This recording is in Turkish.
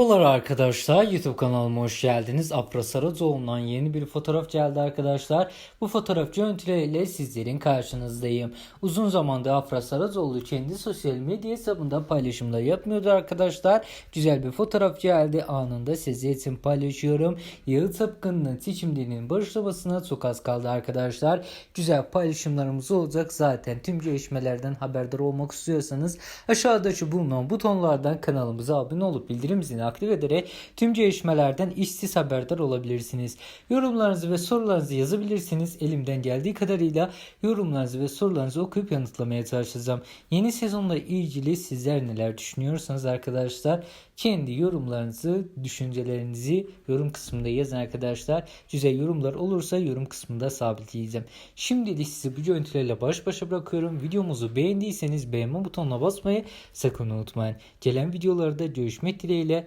Merhabalar arkadaşlar YouTube kanalıma hoş geldiniz. Afra Saracoğlu'ndan yeni bir fotoğraf geldi arkadaşlar. Bu fotoğraf görüntüleriyle sizlerin karşınızdayım. Uzun zamandır Afra Saracoğlu kendi sosyal medya hesabında paylaşımlar yapmıyordu arkadaşlar. Güzel bir fotoğraf geldi anında sizler için paylaşıyorum. Yağı Tapkın'ın seçimlerinin başlamasına çok az kaldı arkadaşlar. Güzel paylaşımlarımız olacak zaten tüm gelişmelerden haberdar olmak istiyorsanız aşağıdaki bulunan butonlardan kanalımıza abone olup bildirim zilini aktif ederek tüm gelişmelerden işsiz haberdar olabilirsiniz. Yorumlarınızı ve sorularınızı yazabilirsiniz. Elimden geldiği kadarıyla yorumlarınızı ve sorularınızı okuyup yanıtlamaya çalışacağım. Yeni sezonla ilgili sizler neler düşünüyorsanız arkadaşlar kendi yorumlarınızı, düşüncelerinizi yorum kısmında yazın arkadaşlar. Güzel yorumlar olursa yorum kısmında sabitleyeceğim. Şimdilik sizi bu görüntülerle baş başa bırakıyorum. Videomuzu beğendiyseniz beğenme butonuna basmayı sakın unutmayın. Gelen videolarda görüşmek dileğiyle